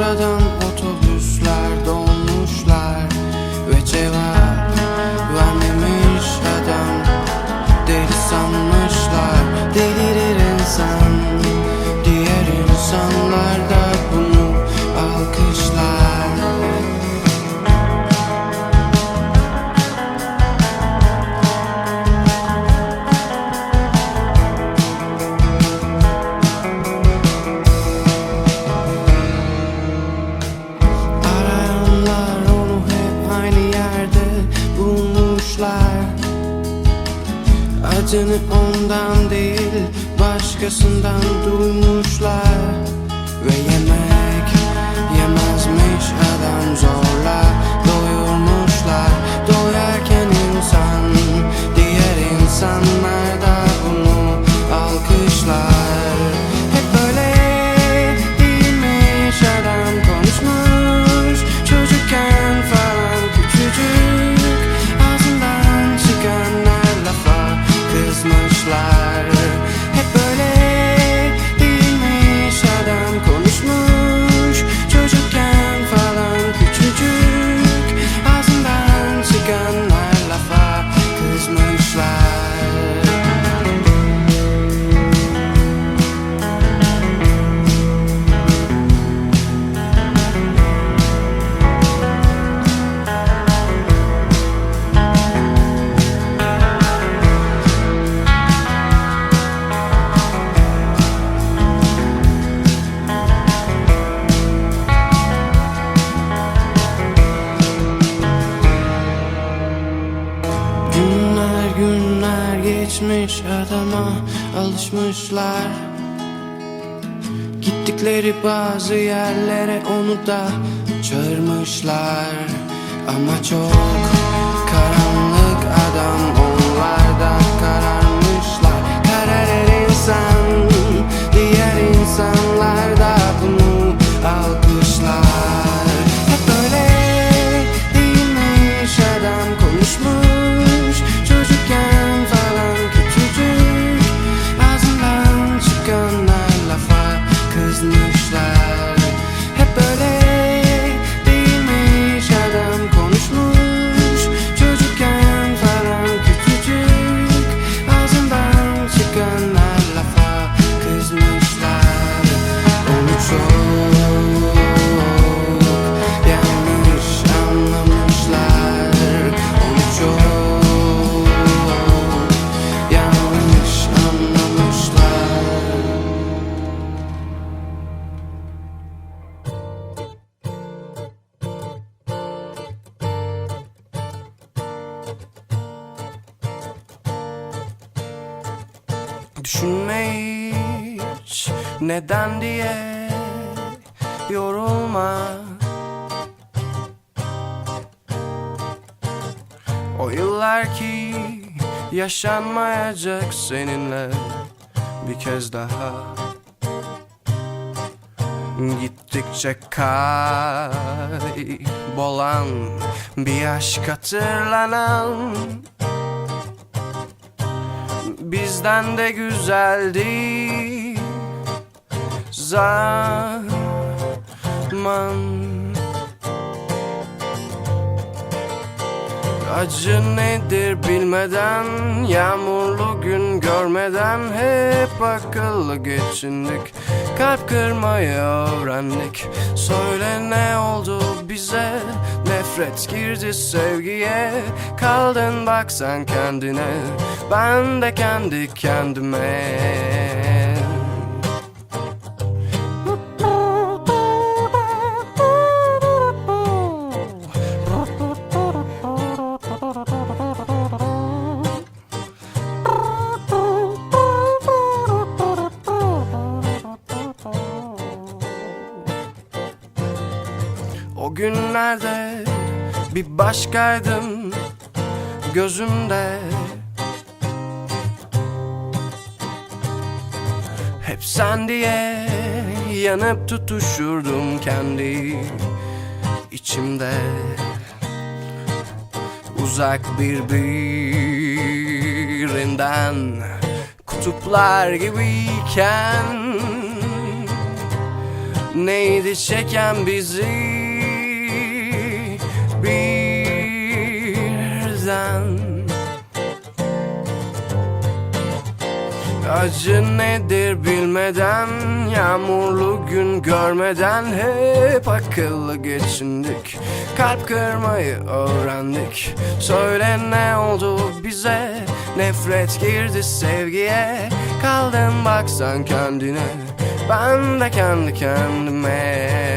Buradan otobüsler başkasından duymuşlar geçmiş adama alışmışlar. Gittikleri bazı yerlere onu da çağırmışlar. Ama çok Düşünme hiç. Neden diye yorulma. O yıllar ki yaşanmayacak seninle bir kez daha. Gittikçe kaybolan bir aşk hatırlanan bizden de güzeldi. Zaman Acı nedir bilmeden Yağmurlu gün görmeden Hep akıllı geçindik. Kalp kırmayı öğrendik. Söyle ne oldu bize. Nefret girdi sevgiye. Kaldın bak sen kendine. Ben de kendi kendime günlerde bir başkaydın gözümde. Hep sen diye yanıp tutuşurdum kendi içimde. Uzak birbirinden kutuplar gibiyken Neydi çeken bizi birden. Acı nedir bilmeden Yağmurlu gün görmeden Hep akıllı geçindik. Kalp kırmayı öğrendik. Söyle ne oldu bize? Nefret girdi sevgiye. Kaldın baksan kendine. Ben de kendi kendime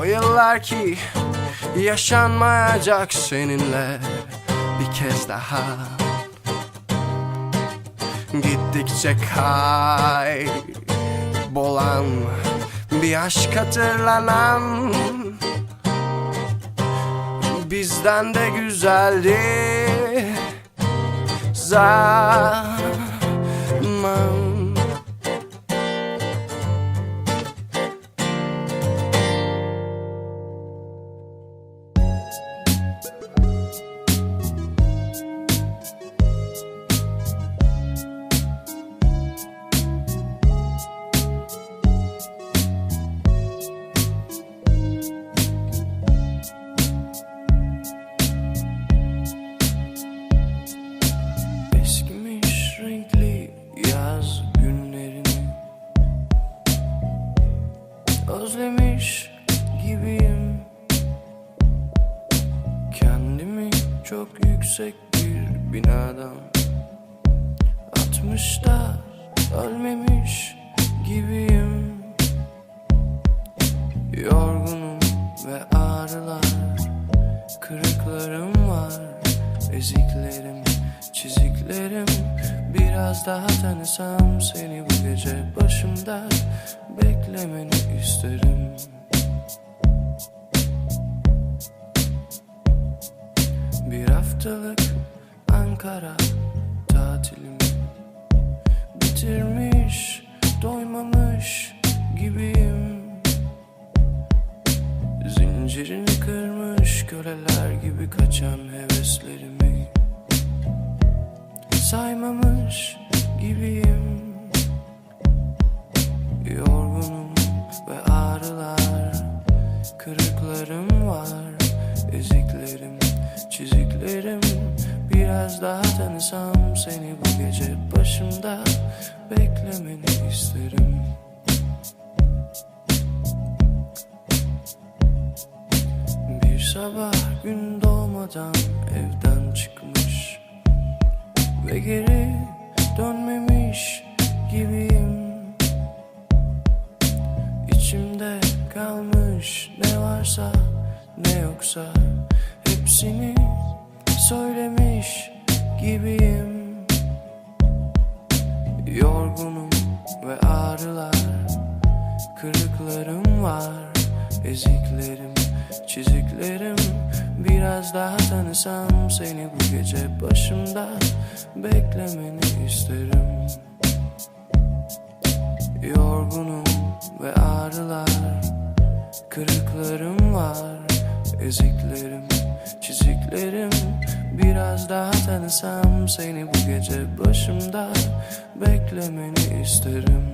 O yıllar ki Yaşanmayacak seninle Bir kez daha. Gittikçe kay Bolan Bir aşk hatırlanan. Bizden de güzeldi Zaman gibiyim. Kendimi çok yüksek bir binadan Atmış da ölmemiş gibiyim. Yorgunum ve ağrılar Kırıklarım var. Eziklerim, çiziklerim Biraz daha tanısam seni bu gece başımda Beklemeni isterim haftalık Ankara tatilimi. Bitirmiş, doymamış gibiyim. Zincirini kırmış köleler gibi kaçan heveslerimi. Saymamış gibiyim Biraz daha tanısam seni bu gece başımda Beklemeni isterim. Bir sabah gün doğmadan evden çıkmış Ve geri dönmemiş gibiyim. İçimde kalmış ne varsa ne yoksa Hepsini söylemiş gibiyim. Yorgunum ve ağrılar Kırıklarım var, eziklerim, çiziklerim Biraz daha tanısam seni bu gece başımda Beklemeni isterim. Yorgunum ve ağrılar Kırıklarım var, eziklerim, çiziklerim Biraz daha tanısam seni bu gece başımda Beklemeni isterim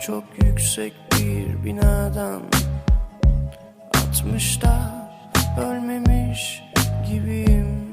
çok yüksek bir binadan Atmış da ölmemiş gibiyim